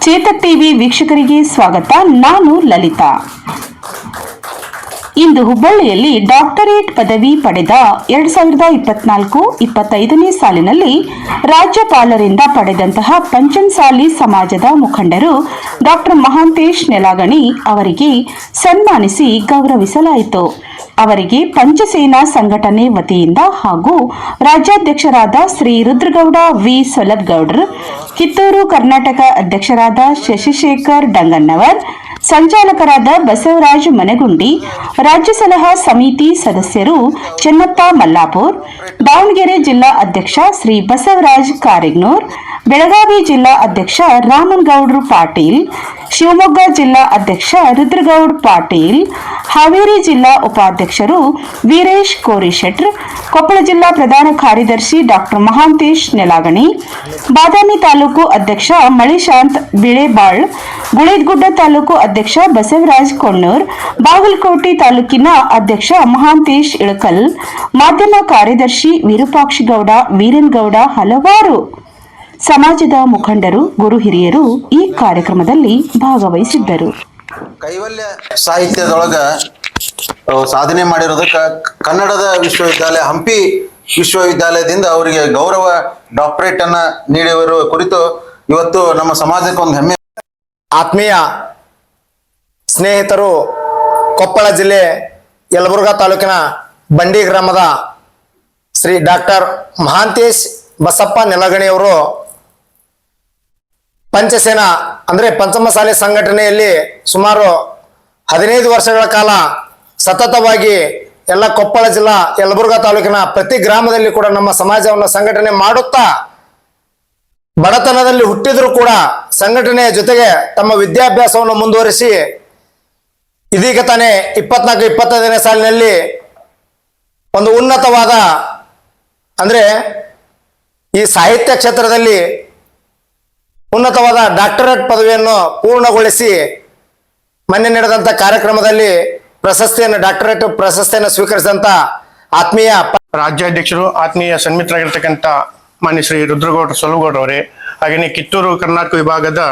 Chetak TV ವೀಕ್ಷಕರಿಗೆ ಸ್ವಾಗತ. ನಾನು ಲಲಿತಾ. ಇಂದು ಹುಬ್ಬಳ್ಳಿಯಲ್ಲಿ ಡಾಕ್ಟರೇಟ್ ಪದವಿ ಪಡೆದ ಎರಡ್ ಸಾವಿರದ ಇಪ್ಪತ್ನಾಲ್ಕು ಇಪ್ಪತ್ತೈದನೇ ಸಾಲಿನಲ್ಲಿ ರಾಜ್ಯಪಾಲರಿಂದ ಪಡೆದಂತಹ ಪಂಚಮಸಾಲಿ ಸಮಾಜದ ಮುಖಂಡರು ಡಾಕ್ಟರ್ ಮಹಾಂತೇಶ್ ನೆಲಾಗಣಿ ಅವರಿಗೆ ಸನ್ಮಾನಿಸಿ ಗೌರವಿಸಲಾಯಿತು. ಅವರಿಗೆ ಪಂಚಸೇನಾ ಸಂಘಟನೆ ವತಿಯಿಂದ ಹಾಗೂ ರಾಜ್ಯಾಧ್ಯಕ್ಷರಾದ ಶ್ರೀ ರುದ್ರಗೌಡ ವಿ. ಸೊಲಬ್ಗೌಡ್ರ್ ಕಿತ್ತೂರು ಕರ್ನಾಟಕ ಅಧ್ಯಕ್ಷರಾದ ಶಶಿಶೇಖರ್ ಡಂಗನ್ನವರ್ ಸಂಚಾಲಕರಾದ ಬಸವರಾಜ್ ಮನೆಗುಂಡಿ, ರಾಜ್ಯ ಸಲಹಾ ಸಮಿತಿ ಸದಸ್ಯರು ಚೆನ್ನಪ್ಪ ಮಲ್ಲಾಪುರ್, ದಾವಣಗೆರೆ ಜಿಲ್ಲಾ ಅಧ್ಯಕ್ಷ ಶ್ರೀ ಬಸವರಾಜ್ ಕಾರಿಗ್ನೂರ್ ಬೆಳಗಾವಿ ಜಿಲ್ಲಾ ಅಧ್ಯಕ್ಷ ರಾಮನ್ಗೌಡ್ರು ಪಾಟೀಲ್, ಶಿವಮೊಗ್ಗ ಜಿಲ್ಲಾ ಅಧ್ಯಕ್ಷ ರುದ್ರಗೌಡ್ ಪಾಟೀಲ್, ಹಾವೇರಿ ಜಿಲ್ಲಾ ಉಪಾಧ್ಯಕ್ಷರು ವೀರೇಶ್ ಕೋರಿಶೆಟ್ರ್, ಕೊಪ್ಪಳ ಜಿಲ್ಲಾ ಪ್ರಧಾನ ಕಾರ್ಯದರ್ಶಿ ಡಾಕ್ಟರ್ ಮಹಾಂತೇಶ್ ನೆಲಾಗಣಿ, ಬಾದಾಮಿ ತಾಲೂಕು ಅಧ್ಯಕ್ಷ ಮಳಿಶಾಂತ್ ಬಿಳೆಬಾಳ್, ಗುಳೇದಗುಡ್ಡ ತಾಲೂಕು ಅಧ್ಯಕ್ಷ ಬಸವರಾಜ್ ಕೊಣ್ಣೂರ್, ಬಾಗಲಕೋಟೆ ತಾಲೂಕಿನ ಅಧ್ಯಕ್ಷ ಮಹಾಂತೇಶ್ ಇಳಕಲ್, ಮಾಧ್ಯಮ ಕಾರ್ಯದರ್ಶಿ ವಿರೂಪಾಕ್ಷಿಗೌಡ, ವೀರನ್ಗೌಡ ಹಲವಾರು ಸಮಾಜದ ಮುಖಂಡರು ಗುರು ಹಿರಿಯರು ಈ ಕಾರ್ಯಕ್ರಮದಲ್ಲಿ ಭಾಗವಹಿಸಿದ್ದರು. ಕೈವಲ್ಯ ಸಾಹಿತ್ಯದೊಳಗ ಸಾಧನೆ ಮಾಡಿರೋದಕ್ಕೆ ಕನ್ನಡದ ವಿಶ್ವವಿದ್ಯಾಲಯ ಹಂಪಿ ವಿಶ್ವವಿದ್ಯಾಲಯದಿಂದ ಅವರಿಗೆ ಗೌರವ ಡಾಕ್ಟರೇಟ್ ಅನ್ನ ನೀಡಿರುವ ಕುರಿತು ಇವತ್ತು ನಮ್ಮ ಸಮಾಜಕ್ಕೆ ಒಂದು ಹೆಮ್ಮೆ. ಆತ್ಮೀಯ ಸ್ನೇಹಿತರು ಕೊಪ್ಪಳ ಜಿಲ್ಲೆ ಯಲಬುರ್ಗಾ ತಾಲೂಕಿನ ಬಂಡಿ ಗ್ರಾಮದ ಶ್ರೀ ಡಾಕ್ಟರ್ ಮಹಾಂತೇಶ್ ಬಸಪ್ಪ ನೆಲಗಣಿಯವರು ಪಂಚಸೇನಾ ಅಂದರೆ ಪಂಚಮಸಾಲಿ ಸಂಘಟನೆಯಲ್ಲಿ ಸುಮಾರು ಹದಿನೈದು ವರ್ಷಗಳ ಕಾಲ ಸತತವಾಗಿ ಎಲ್ಲ ಕೊಪ್ಪಳ ಜಿಲ್ಲಾ, ಯಲಬುರ್ಗಾ ತಾಲೂಕಿನ ಪ್ರತಿ ಗ್ರಾಮದಲ್ಲಿ ಕೂಡ ನಮ್ಮ ಸಮಾಜವನ್ನು ಸಂಘಟನೆ ಮಾಡುತ್ತಾ ಬಡತನದಲ್ಲಿ ಹುಟ್ಟಿದರೂ ಕೂಡ ಸಂಘಟನೆಯ ಜೊತೆಗೆ ತಮ್ಮ ವಿದ್ಯಾಭ್ಯಾಸವನ್ನು ಮುಂದುವರಿಸಿ ಇದೀಗ ತಾನೇ ಇಪ್ಪತ್ನಾಲ್ಕು ಇಪ್ಪತ್ತೈದನೇ ಸಾಲಿನಲ್ಲಿ ಒಂದು ಉನ್ನತವಾದ ಅಂದರೆ ಈ ಸಾಹಿತ್ಯ ಕ್ಷೇತ್ರದಲ್ಲಿ ಉನ್ನತವಾದ ಡಾಕ್ಟರೇಟ್ ಪದವಿಯನ್ನು ಪೂರ್ಣಗೊಳಿಸಿ ಮೊನ್ನೆ ನಡೆದಂತ ಕಾರ್ಯಕ್ರಮದಲ್ಲಿ ಪ್ರಶಸ್ತಿಯನ್ನು, ಡಾಕ್ಟರೇಟ್ ಪ್ರಶಸ್ತಿಯನ್ನು ಸ್ವೀಕರಿಸಿದಂತ ಆತ್ಮೀಯ ರಾಜ್ಯಾಧ್ಯಕ್ಷರು, ಆತ್ಮೀಯ ಸನ್ಮಿತ್ರರಾಗಿರ್ತಕ್ಕಂಥ ಮಾನ್ಯ ಶ್ರೀ ರುದ್ರಗೌಡ ಸೊಲುಗೌಡರವರೇ ಹಾಗೆಯೇ ಕಿತ್ತೂರು ಕರ್ನಾಟಕ ವಿಭಾಗದ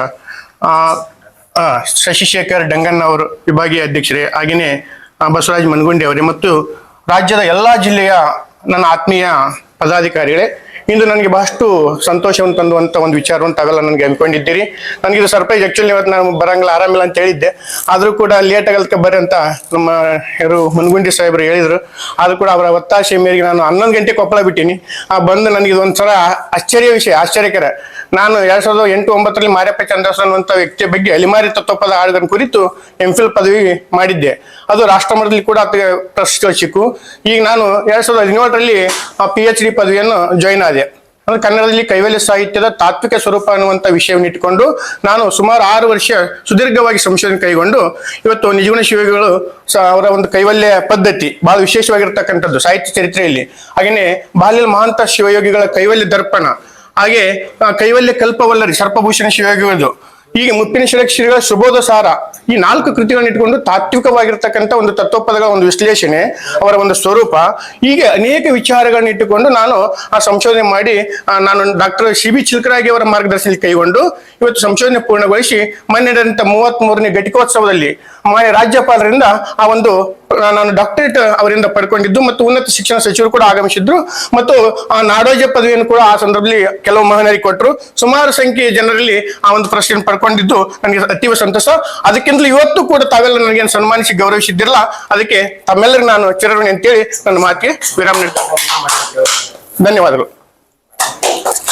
ಶಶಿಶೇಖರ್ ಡಂಗನ್ ಅವರು ವಿಭಾಗೀಯ ಅಧ್ಯಕ್ಷರೇ, ಹಾಗೆಯೇ ಬಸವರಾಜ್ ಮನಗುಂಡಿ ಅವರೇ ಮತ್ತು ರಾಜ್ಯದ ಎಲ್ಲ ಜಿಲ್ಲೆಯ ನನ್ನ ಆತ್ಮೀಯ ಪದಾಧಿಕಾರಿಗಳೇ ಇಂದು ನನಗೆ ಬಹಳಷ್ಟು ಸಂತೋಷವನ್ನು ತಂದುವಂತ ಒಂದು ವಿಚಾರವನ್ನು ತಾವೆಲ್ಲ ನನಗೆ ಅನ್ಕೊಂಡಿದ್ದೀರಿ ನನಗೆ ಇದು ಸರ್ಪ್ರೈಸ್ ಆಕ್ಚುಲಿ ಇವತ್ತು ನಾನು ಬರಂಗಿಲ್ಲ, ಆರಾಮಿಲ್ಲ ಅಂತ ಹೇಳಿದ್ದೆ. ಆದರೂ ಕೂಡ ಲೇಟ್ ಆಗಲ್ಕ ಬರ್ರಿ ಅಂತ ನಮ್ಮ ಯಾರು ಮುನ್ಗುಂಡಿ ಸಾಹೇಬರು ಹೇಳಿದ್ರು. ಆದರೂ ಕೂಡ ಅವರ ಒತ್ತಾಸೆ ಮೇರೆಗೆ ನಾನು ಹನ್ನೊಂದು ಗಂಟೆ ಕೊಪ್ಪಳ ಬಿಟ್ಟಿನಿ. ಆ ಬಂದು ನನಗೆ ಸಲ ಆಶ್ಚರ್ಯ ವಿಷಯ, ಆಶ್ಚರ್ಯಕರ. ನಾನು ಎರಡ್ ಸಾವಿರದ ಎಂಟು ಒಂಬತ್ತರಲ್ಲಿ ಮಾರ್ಯಪ್ಪ ಚಂದ್ರಸ್ ಅನ್ನುವಂಥ ವ್ಯಕ್ತಿಯ ಬಗ್ಗೆ ಅಲಿಮಾರಿ ತತ್ವಪದ ಆಡೋದನ್ನ ಕುರಿತು ಎಂ ಫಿಲ್ ಪದವಿ ಮಾಡಿದ್ದೆ. ಅದು ರಾಷ್ಟ್ರಮಟ್ಟದಲ್ಲಿ ಕೂಡ ಪ್ರಶಸ್ತಿ ಸಿಕ್ಕು. ಈಗ ನಾನು ಎರಡ್ ಸಾವಿರದ ಹದಿನೇಳರಲ್ಲಿ ಪಿ ಎಚ್ ಡಿ ಪದವಿಯನ್ನು ಜಾಯಿನ್ ಆದೆ. ಅಂದ್ರೆ ಕನ್ನಡದಲ್ಲಿ ಕೈವಲ್ಯ ಸಾಹಿತ್ಯದ ತಾತ್ವಿಕ ಸ್ವರೂಪ ಅನ್ನುವಂಥ ವಿಷಯವನ್ನು ಇಟ್ಟುಕೊಂಡು ನಾನು ಸುಮಾರು ಆರು ವರ್ಷ ಸುದೀರ್ಘವಾಗಿ ಸಂಶೋಧನೆ ಕೈಗೊಂಡು ಇವತ್ತು ನಿಜಗುಣ ಶಿವಗಳು ಅವರ ಒಂದು ಕೈವಲ್ಯ ಪದ್ಧತಿ ಬಹಳ ವಿಶೇಷವಾಗಿರ್ತಕ್ಕಂಥದ್ದು ಸಾಹಿತ್ಯ ಚರಿತ್ರೆಯಲ್ಲಿ. ಹಾಗೆಯೇ ಬಾಲ್ಯ ಮಹಾಂತ ಶಿವಯೋಗಿಗಳ ಕೈವಲ್ಯ ದರ್ಪಣ, ಹಾಗೆ ಕೈವಲ್ಯ ಕಲ್ಪವಲ್ಲರಿ ಸರ್ಪಭೂಷಣ ಶಿವಯೋಗಿಗಳದು ಹೀಗೆ ಮುಪ್ಪಿನ ಶ್ರೀಗಳ ಸುಬೋಧ ಸಾರ ಈ ನಾಲ್ಕು ಕೃತಿಗಳನ್ನ ಇಟ್ಕೊಂಡು ತಾತ್ವಿಕವಾಗಿರ್ತಕ್ಕಂಥ ಒಂದು ತತ್ವಪದಗಳ ಒಂದು ವಿಶ್ಲೇಷಣೆ ಅವರ ಒಂದು ಸ್ವರೂಪ. ಹೀಗೆ ಅನೇಕ ವಿಚಾರಗಳನ್ನ ಇಟ್ಟುಕೊಂಡು ನಾನು ಆ ಸಂಶೋಧನೆ ಮಾಡಿ ನಾನು ಡಾಕ್ಟರ್ ಸಿ ಬಿ ಚಿಲ್ಕರಾಗಿ ಅವರ ಮಾರ್ಗದರ್ಶನದಲ್ಲಿ ಕೈಗೊಂಡು ಇವತ್ತು ಸಂಶೋಧನೆ ಪೂರ್ಣಗೊಳಿಸಿ ಮೊನ್ನೆ ನಡೆದಂತ ಮೂವತ್ತ್ ಮೂರನೇ ಘಟಿಕೋತ್ಸವದಲ್ಲಿ ಮಾನ್ಯ ರಾಜ್ಯಪಾಲರಿಂದ ಆ ಒಂದು ನಾನು ಡಾಕ್ಟರೇಟ್ ಅವರಿಂದ ಪಡ್ಕೊಂಡಿದ್ದು ಮತ್ತು ಉನ್ನತ ಶಿಕ್ಷಣ ಸಚಿವರು ಕೂಡ ಆಗಮಿಸಿದ್ರು ಮತ್ತು ಆ ನಾಡೋಜ ಪದವಿಯನ್ನು ಕೂಡ ಆ ಸಂದರ್ಭದಲ್ಲಿ ಕೆಲವು ಮಹನರಿಗೆ ಕೊಟ್ಟರು. ಸುಮಾರು ಸಂಖ್ಯೆಯ ಜನರಲ್ಲಿ ಆ ಒಂದು ಪ್ರಶ್ನೆಯನ್ನು ಪಡ್ಕೊಂಡಿದ್ದು ನನಗೆ ಅತೀವ ಸಂತೋಷ. ಅದಕ್ಕಿಂತಲೂ ಇವತ್ತು ಕೂಡ ತಾವೆಲ್ಲ ನನಗೆ ಸನ್ಮಾನಿಸಿ ಗೌರವಿಸಿದ್ದಿರಲ್ಲ, ಅದಕ್ಕೆ ತಮ್ಮೆಲ್ಲರಿಗೂ ನಾನು ಚಿರಋಣಿ ಅಂತೇಳಿ ನನ್ನ ಮಾತಿಗೆ ವಿರಾಮ ನೀಡ್ತೇನೆ. ಧನ್ಯವಾದಗಳು.